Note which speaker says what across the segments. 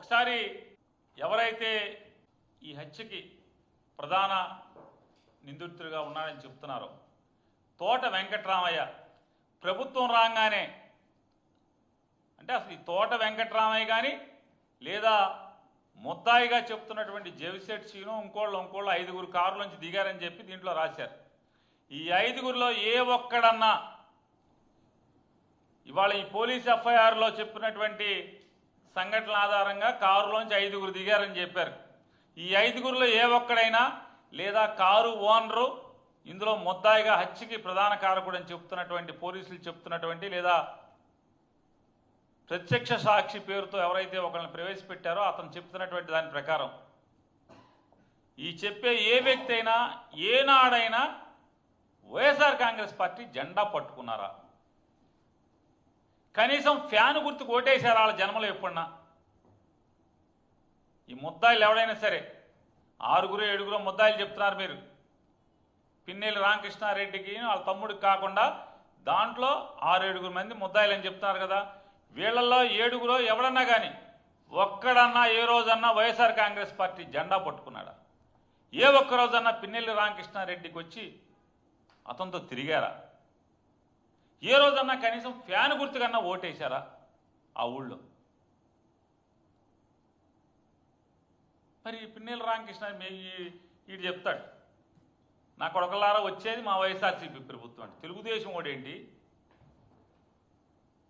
Speaker 1: ఒకసారి ఎవరైతే ఈ హత్యకి ప్రధాన నిందితుడిగా ఉన్నారని చెప్తున్నారో తోట వెంకట్రామయ్య ప్రభుత్వం రాగానే అంటే అసలు ఈ తోట వెంకట్రామయ్య కానీ లేదా ముద్దాయిగా చెప్తున్నటువంటి జెవిసెట్ సీను ఇంకోళ్ళు ఇంకోళ్ళు ఐదుగురు కారులోంచి దిగారని చెప్పి దీంట్లో రాశారు. ఈ ఐదుగురిలో ఏ ఒక్కడన్నా ఇవాళ ఈ పోలీస్ ఎఫ్ఐఆర్లో చెప్పినటువంటి సంఘటనల ఆధారంగా కారులోంచి ఐదుగురు దిగారని చెప్పారు. ఈ ఐదుగురిలో ఏ ఒక్కడైనా లేదా కారు ఓనరు ఇందులో ముద్దాయిగా హత్యకి ప్రధాన కారకుడని చెప్తున్నటువంటి పోలీసులు చెప్తున్నటువంటి లేదా ప్రత్యక్ష సాక్షి పేరుతో ఎవరైతే ఒకరిని ప్రవేశపెట్టారో అతను చెప్తున్నటువంటి దాని ప్రకారం. ఈ చెప్పే ఏ వ్యక్తి అయినా ఏనాడైనా వైఎస్ఆర్ కాంగ్రెస్ పార్టీ జెండా పట్టుకున్నారా? కనీసం ఫ్యాన్ గుర్తుకు ఓటేశారు వాళ్ళ జన్మలో ఎప్పుడన్నా? ఈ ముద్దాయిలు ఎవడైనా సరే ఆరుగురు ఏడుగురు ముద్దాయిలు చెప్తున్నారు మీరు. పిన్నెల్లి రామకృష్ణారెడ్డికి వాళ్ళ తమ్ముడికి కాకుండా దాంట్లో ఆరు ఏడుగురు మంది ముద్దాయిలు అని చెప్తున్నారు కదా. వీళ్ళల్లో ఏడుగురు ఎవడన్నా కానీ ఒక్కడన్నా ఏ రోజన్నా వైఎస్ఆర్ కాంగ్రెస్ పార్టీ జెండా పట్టుకున్నాడా? ఏ ఒక్క రోజన్నా పిన్నెల్లి రామకృష్ణారెడ్డికి వచ్చి అతనితో తిరిగారా? ఏ రోజన్నా కనీసం ఫ్యాన్ గుర్తుకన్నా ఓటేశారా? ఆ ఊళ్ళో. మరి ఈ పిన్నెల రామకృష్ణ వీడు చెప్తాడు నా కొడకలారా వచ్చేది మా వైఎస్ఆర్సీపీ ప్రభుత్వం అంటే. తెలుగుదేశం ఓడేంటి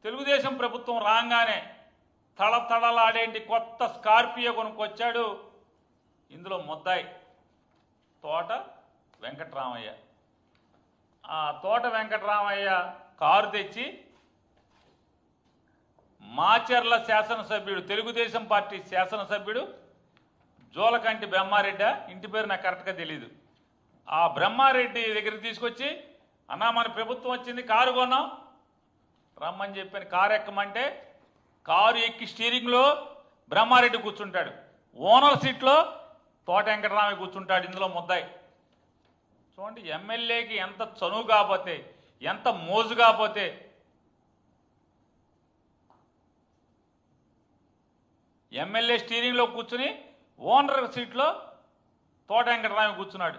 Speaker 1: తెలుగుదేశం ప్రభుత్వం రాగానే తళతళలాడేంటి కొత్త స్కార్పియో కొనుక్కొచ్చాడు. ఇందులో ముద్దాయి తోట వెంకట్రామయ్య. ఆ తోట వెంకటరామయ్య కారు తెచ్చి మాచర్ల శాసనసభ్యుడు తెలుగుదేశం పార్టీ శాసనసభ్యుడు జోలకంటి బ్రహ్మారెడ్డి. ఇంటి పేరు నాకు కరెక్ట్గా తెలియదు ఆ బ్రహ్మారెడ్డి దగ్గర తీసుకొచ్చి అన్నా మన ప్రభుత్వం వచ్చింది కారు కొన్నాం. రమ్మని చెప్పాను. కారు ఎక్కమంటే కారు ఎక్కి స్టీరింగ్లో బ్రహ్మారెడ్డి కూర్చుంటాడు. ఓనర్ సీట్లో తోట వెంకటరామయ్య కూర్చుంటాడు. ఇందులో ముద్దాయి. చూడండి ఎమ్మెల్యేకి ఎంత చనువు కాకపోతే ఎంత మోజు కాకపోతే ఎమ్మెల్యే స్టీరింగ్లో కూర్చుని ఓనర్ సీట్లో తోట వెంకటరామి కూర్చున్నాడు.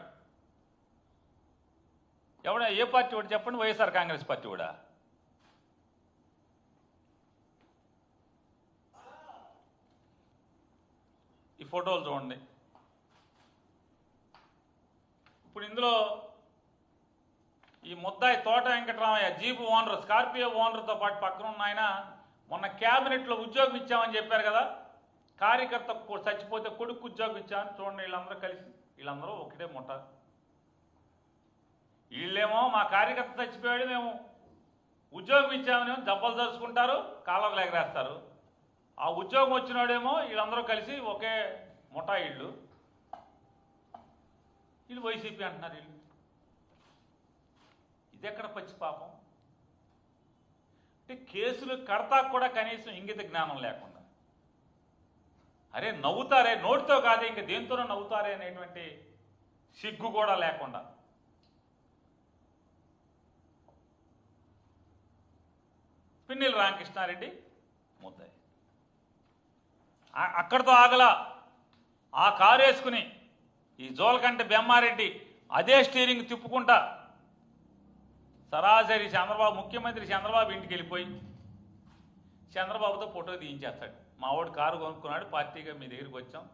Speaker 1: ఎవడ ఏ పార్టీ వాడు చెప్పండి వైఎస్ఆర్ కాంగ్రెస్ పార్టీ కూడా ఈ ఫోటోలు చూడండి. ఇప్పుడు ఇందులో ఈ ముద్దాయి Thota Venkataramayya jeep owner Scorpio ఓనర్తో పాటు పక్కన ఉన్న ఆయన మొన్న క్యాబినెట్లో ఉద్యోగం ఇచ్చామని చెప్పారు కదా కార్యకర్త చచ్చిపోతే కొడుకు ఉద్యోగం ఇచ్చామని చూడండి వీళ్ళందరూ కలిసి వీళ్ళందరూ ఒకటే ముఠ వీళ్ళేమో మా కార్యకర్త చచ్చిపోయాడు మేము ఉద్యోగం ఇచ్చామని దెబ్బలు దరుచుకుంటారు కాలర్లు ఎగరేస్తారు ఆ ఉద్యోగం వచ్చినాడేమో వీళ్ళందరూ కలిసి ఒకే ముఠా వీళ్ళు. వీళ్ళు వైసీపీ అంటున్నారు వీళ్ళు. ఇది ఎక్కడ పచ్చి పాపం? అంటే కేసులు కడతా కూడా కనీసం ఇంగిత జ్ఞానం లేకుండా. అరే నవ్వుతారే నోటితో కాదే ఇంక దేంతోనో నవ్వుతారే అనేటువంటి సిగ్గు కూడా లేకుండా. పిన్నెల రామకృష్ణారెడ్డి ముద్దాయి. అక్కడితో ఆగల. ఆ కారు వేసుకుని ఈ జోలకంటి బెమ్మారెడ్డి అదే స్టీరింగ్ తిప్పుకుంటా. సరాసరి చంద్రబాబు ముఖ్యమంత్రి చంద్రబాబు ఇంటికి వెళ్ళిపోయి చంద్రబాబుతో ఫోటో తీయించేస్తాడు. మా వాడు కారు కొనుక్కున్నాడు పార్టీగా మీ దగ్గరికి వచ్చాం.